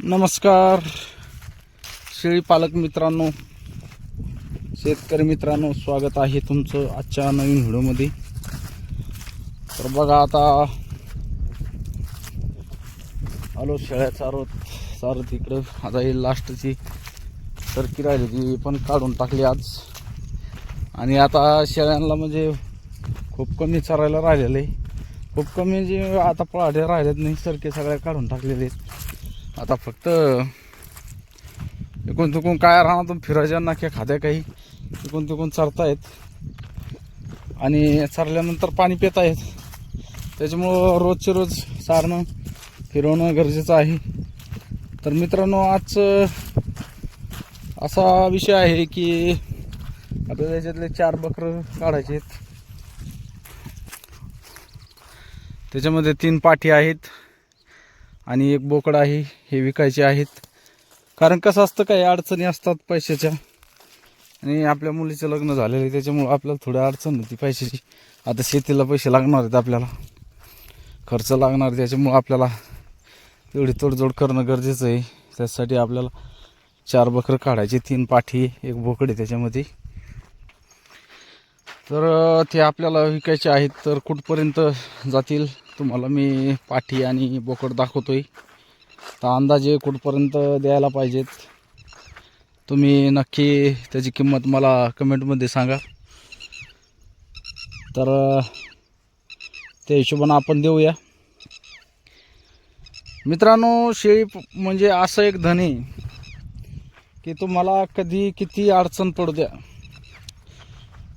नमस्कार. शेळी पालक मित्रांनो शेतकरी मित्रांनो स्वागत आहे तुमचं आजच्या नवीन व्हिडिओमध्ये. तर बघा आता आलो शेळ्या चारत चारत इकडं आता ही लास्टची सरकी राहिली ती पण काढून टाकली आज. आणि आता शेळ्यांना म्हणजे खूप कमी चरायला राहिलेलं आहे. खूप कमी जे आता पळाटे राहिलेत नाही सरके सगळ्या काढून टाकलेले आहेत. आता फक्त इकडून तिकडून काय राहणार फिरायच्या नाक्या खाद्या काही तिकून तिकून चरतायत. आणि चरल्यानंतर पाणी पित आहेत त्याच्यामुळं रोजचे रोज चारणं फिरवणं गरजेचं आहे. तर मित्रांनो आज असा विषय आहे की आपल्याला याच्यातले चार बकरं काढायचे आहेत त्याच्यामध्ये तीन पाठी आहेत. आणि एक बोकड आहे हे विकायचे आहेत. कारण कसं असतं काही अडचणी असतात पैशाच्या. आणि आपल्या मुलीचं लग्न झालेलं आहे त्याच्यामुळं आपल्याला थोडी अडचण होती पैशाची. आता शेतीला पैसे लागणार आहेत आपल्याला. खर्च लागणार त्याच्यामुळं आपल्याला तेवढी तोडजोड करणं गरजेचं आहे. त्यासाठी आपल्याला चार बकरं काढायची तीन पाठी एक बोकडे त्याच्यामध्ये. तर ते आपल्याला विकायचे आहेत तर कुठपर्यंत जातील? तुम्हाला मी पाठी आणि बोकड दाखवतोय. तर अंदाजे कुठपर्यंत द्यायला पाहिजेत? तुम्ही नक्की त्याची किंमत मला कमेंटमध्ये सांगा. तर त्या हिशोबानं आपण देऊया. मित्रांनो शेळी म्हणजे असं एक धन आहे की तुम्हाला कधी किती अडचण पडू द्या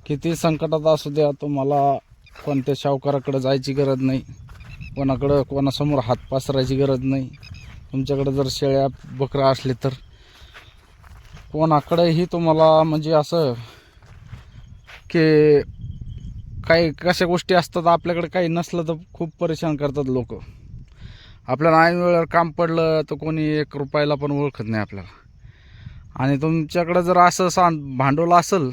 किती संकटात असू द्या तुम्हाला कोणत्या शावकाराकडे जायची गरज नाही. कोणाकडं कोणासमोर हात पसरायची गरज नाही. तुमच्याकडं जर शेळ्या बकरा असले तर. कोणाकडेही तुम्हाला म्हणजे असं की काही कशा गोष्टी असतात आपल्याकडे काही नसलं तर खूप परेशान करतात लोक. आपल्याला ऐन वेळेवर काम पडलं तर कोणी एक रुपयाला पण ओळखत नाही आपल्याला. आणि तुमच्याकडं जर असं सांड भांडवल असेल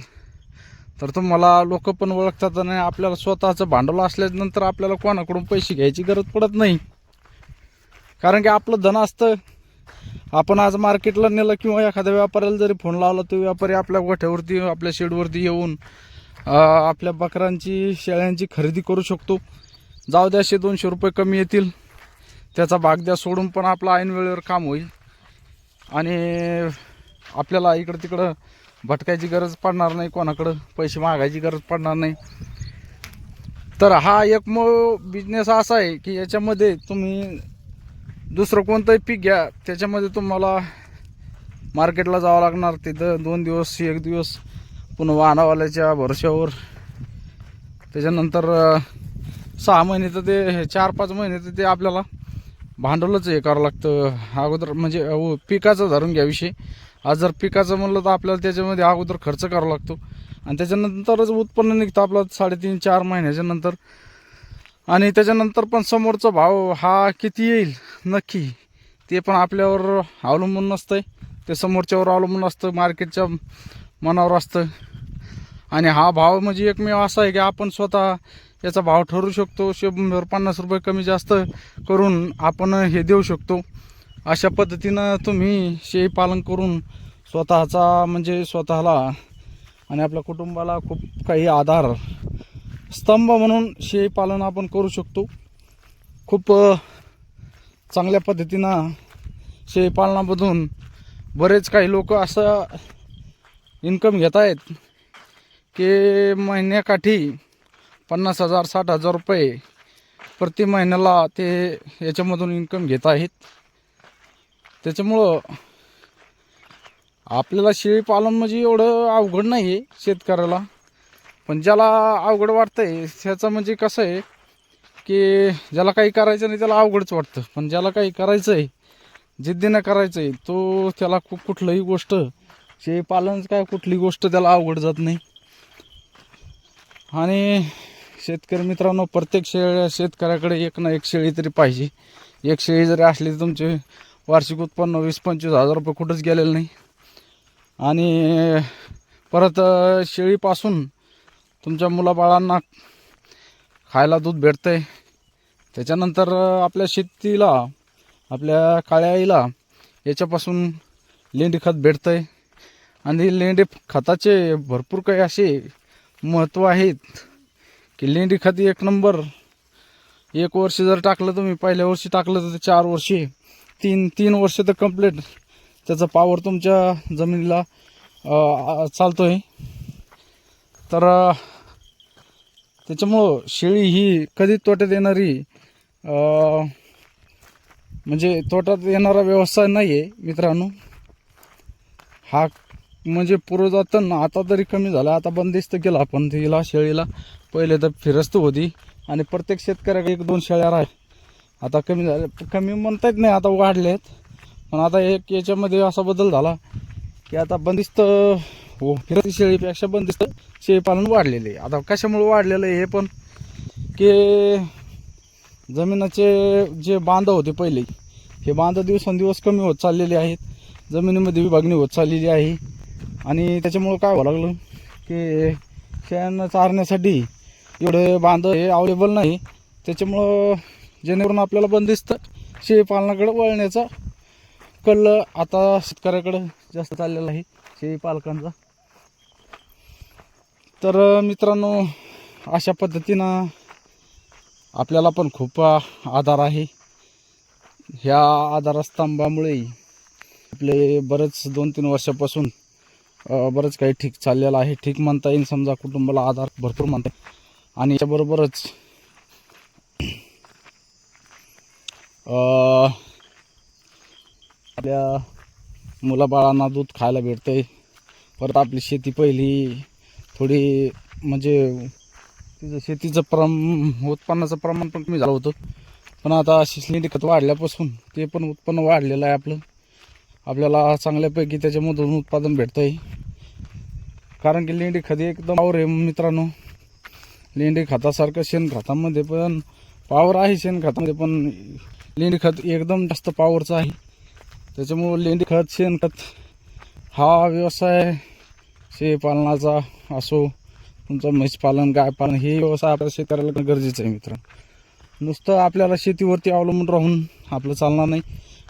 तर तुम्हाला लोक पण ओळखतात आणि आपल्याला स्वतःचं भांडवल असल्यानंतर आपल्याला कोणाकडून पैसे घ्यायची गरज पडत नाही. कारण की आपलं धन असतं. आपण आज मार्केटला नेलं किंवा एखाद्या व्यापाऱ्याला जरी फोन लावला तो व्यापारी आपल्या गोठ्यावरती आपल्या शेडवरती येऊन आपल्या बकरांची शेळ्यांची खरेदी करू शकतो. जाऊ द्याशे दोनशे रुपये कमी येतील. त्याचा भाग द्या सोडून पण आपलं ऐन वेळेवर काम होईल. आणि आपल्याला इकडं तिकडं भटकायची गरज पडणार नाही कोणाकडं पैसे मागायची गरज पडणार नाही. तर हा एक मग बिझनेस असा आहे की याच्यामध्ये तुम्ही दुसरं कोणतंही पीक घ्या त्याच्यामध्ये तुम्हाला मार्केटला जावं लागणार तिथं. दोन दिवस एक दिवस पुन्हा वाहनावाल्याच्या भरोश्यावर. त्याच्यानंतर सहा महिने तर ते चार पाच महिने तर ते आपल्याला भांडवलच हे करावं लागतं. अगोदर म्हणजे अहो, पिकाचं धरून घ्या विषय. आज जर पिकाचं म्हणलं तर आपल्याला त्याच्यामध्ये अगोदर खर्च करावा लागतो. आणि त्याच्यानंतरच उत्पन्न निघतं आपलं साडेतीन चार महिन्याच्या नंतर. आणि त्याच्यानंतर पण समोरचा भाव हा किती येईल? नक्की. ते पण आपल्यावर अवलंबून नसतं आहे ते समोरच्यावर अवलंबून असतं मार्केटच्या मनावर असतं. आणि हा भाव म्हणजे एकमेव असा आहे की आपण स्वतः याचा भाव ठरू शकतो. शंभर पन्नास रुपये कमी जास्त करून आपण हे देऊ शकतो. अशा पद्धतीनं तुम्ही शेळी पालन करून स्वतःचा म्हणजे स्वतःला आणि आपल्या कुटुंबाला खूप काही आधार स्तंभ म्हणून शेळी पालन आपण करू शकतो. खूप चांगल्या पद्धतीनं शेळी पालनामधून बरेच काही लोक असं इन्कम घेत आहेत की महिन्याकाठी पन्नास हजार साठ हजार रुपये प्रति महिन्याला ते याच्यामधून इन्कम घेत आहेत. त्याच्यामुळं आपल्याला शेळीपालन म्हणजे एवढं अवघड नाही आहे शेतकऱ्याला. पण ज्याला अवघड वाटतं आहे त्याचं म्हणजे कसं आहे की ज्याला काही करायचं नाही त्याला अवघडच वाटतं. पण ज्याला काही करायचं आहे जिद्दीनं करायचं आहे तो त्याला कु- कुठलंही गोष्ट शेळीपालन काय कुठली गोष्ट त्याला अवघड जात नाही. आणि शेतकरी मित्रांनो प्रत्येक शेळ शेतकऱ्याकडे एक ना एक शेळी तरी पाहिजे. एक शेळी जरी असली तर तुमचे वार्षिक उत्पन्न वीस पंचवीस हजार रुपये कुठंच गेलेलं नाही. आणि परत शेळीपासून तुमच्या मुलाबाळांना खायला दूध भेटतं आहे त्याच्यानंतर आपल्या शेतीला आपल्या काळ्या आईला याच्यापासून लेंडी खत भेटतं आहे आणि लेंडी खताचे भरपूर काही असे महत्त्व आहेत की लेंडी खत एक नंबर. एक वर्ष जर टाकलं तुम्ही पहिल्या वर्षी टाकलं तर ते चार वर्षी. तीन तीन वर्ष तर कंप्लीट त्याचा पावर तुमच्या जमिनीला चालतो आहे तर त्याच्यामुळं शेळी ही कधी तोट्यात येणारी म्हणजे तोट्यात येणारा व्यवसाय नाही आहे मित्रांनो. हा म्हणजे पूर्वजातन आता तरी कमी झाला. आता बंदिस्त केला आपण तिला शेळीला. पहिले तर फिरस्त होती. आणि प्रत्येक शेतकऱ्याकडे एक दोन शेळ्या राह आता कमी झाले कमी म्हणता येत नाही आता वाढलेत. पण आता एक याच्यामध्ये असा बदल झाला की आता बंदिस्त हो फिरती शेळीपेक्षा बंदिस्त शेळीपालन वाढलेले. आहे आता कशामुळे वाढलेलं आहे हे पण की जमिनाचे जे बांध होते पहिले हे बांधं दिवसेंदिवस कमी होत चाललेले आहेत. जमिनीमध्ये विभागणी होत चाललेली आहे. आणि त्याच्यामुळं काय व्हावं लागलं की शेळ्यांना चारण्यासाठी एवढे बांध हे अवेलेबल नाही. त्याच्यामुळं जेणेकरून आपल्याला बंदिस्त शेळीपालनाकडे वळण्याचा कल आता शेतकऱ्याकडं जास्त चाललेला आहे शेळी पालकांचा तर मित्रांनो अशा पद्धतीनं आपल्याला पण खूप आधार आहे. ह्या आधारस्तंभामुळे आपले बरेच दोन तीन वर्षापासून बरंच काही ठीक चाललेलं आहे. ठीक म्हणता येईल समजा कुटुंबाला आधार भरपूर म्हणता येईल. आणि याच्याबरोबरच आपल्या मुलाबाळांना दूध खायला भेटतं आहे परत आपली शेती पहिली थोडी म्हणजे तिचं शेतीचं प्रम उत्पन्नाचं प्रमाण पण कमी झालं होतं. पण आता शिसलेली खत वाढल्यापासून ते पण उत्पन्न वाढलेलं आहे आपलं. आपल्याला चांगल्यापैकी त्याच्यामधून उत्पादन भेटतं आहे कारण की लेंडी खत एकदम पावर आहे मित्रांनो. लेंडी खतासारखं शेणखतामध्ये पण पावर आहे शेणखतामध्ये पण लेंडी खत एकदम जास्त पावरचं आहे. त्याच्यामुळं लेंडी खत शेणखत हा व्यवसाय शेपालनाचा असो तुमचं म्हैसपालन गाय पालन हे व्यवसाय आपल्या शेतकऱ्याला गरजेचं आहे मित्र नुसतं आपल्याला शेतीवरती अवलंबून राहून आपलं चालणार नाही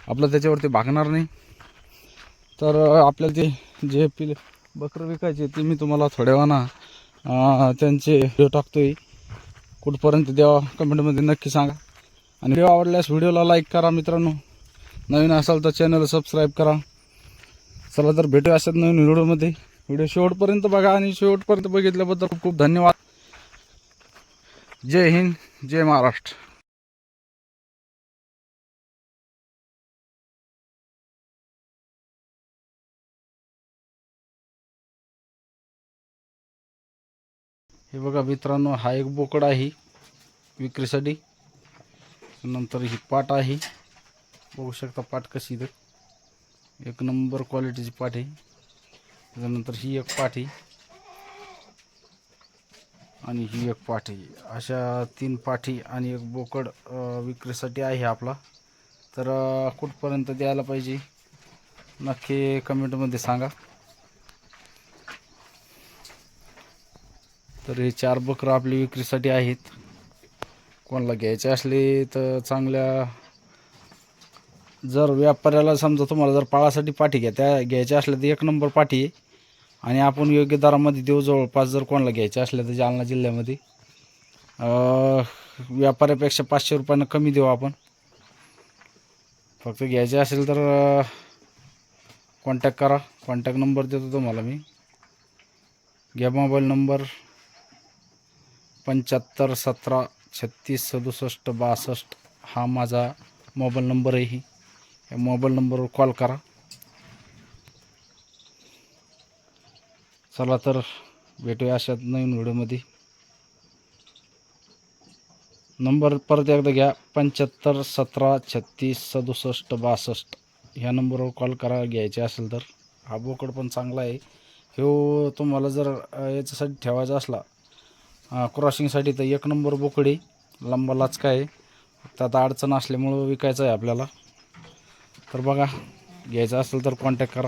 आपलं त्याच्यावरती भागणार नाही. तर आपल्याला ते जे पिले बकरं विकायचे ते मी तुम्हाला थोड्या वेळानं त्यांचे व्हिडिओ टाकतोय. कुठपर्यंत द्यावा कमेंटमध्ये नक्की सांगा. आणि व्हिडिओ आवडल्यास व्हिडिओला लाईक करा मित्रांनो. नवीन असाल तर चॅनल सबस्क्राईब करा. चला तर भेटू अशाच नवीन व्हिडिओमध्ये. व्हिडिओ शेवटपर्यंत बघा आणि शेवटपर्यंत बघितल्याबद्दल खूप खूप धन्यवाद. जय हिंद जय महाराष्ट्र. हे बघा मित्रांनो हा एक बोकड आहे विक्रीसाठी. नंतर ही पाट आहे. बघू शकता पाट कशी इथं एक नंबर क्वालिटीची पाट आहे. त्याच्यानंतर ही एक पाट आहे. आणि ही एक पाठी अशा तीन पाठी आणि एक बोकड विक्रीसाठी आहे आपला. तर कुठपर्यंत द्यायला पाहिजे? नक्की कमेंटमध्ये सांगा. तर हे चार बकरं आपली विक्रीसाठी आहेत. कोणाला घ्यायचे असले तर चांगल्या जर व्यापाऱ्याला समजा तुम्हाला जर पाळासाठी पाठी घ्या त्या घ्यायच्या असल्या तर एक नंबर पाठी आहे. आणि आपण योग्य दरामध्ये देऊ जवळपास जर कोणाला घ्यायचे असल्या तर जालना जिल्ह्यामध्ये. व्यापाऱ्यापेक्षा पाचशे रुपयानं कमी देऊ आपण. फक्त घ्यायचे असेल तर कॉन्टॅक्ट करा. कॉन्टॅक्ट नंबर देतो तुम्हाला मी. घ्या मोबाईल नंबर पंच्याहत्तर सतरा छत्तीस सदुसष्ट बासष्ट हा माझा मोबाईल नंबर आहे. या मोबाईल नंबरवर कॉल करा. चला तर भेटूया अशात नवीन व्हिडिओमध्ये. नंबर परत एकदा घ्या. पंच्याहत्तर सतरा छत्तीस सदुसष्ट बासष्ट. ह्या नंबरवर कॉल करा. घ्यायचे असेल तर. हा बोकड पण चांगला आहे. ह्यो तुम्हाला जर याच्यासाठी ठेवायचा असला क्रॉसिंगसाठी तर एक नंबर बोकडी लंबा लाचका आहे. त्यात अडचण असल्यामुळं विकायचं आहे आपल्याला. तर बघा घ्यायचं असेल तर कॉन्टॅक्ट करा.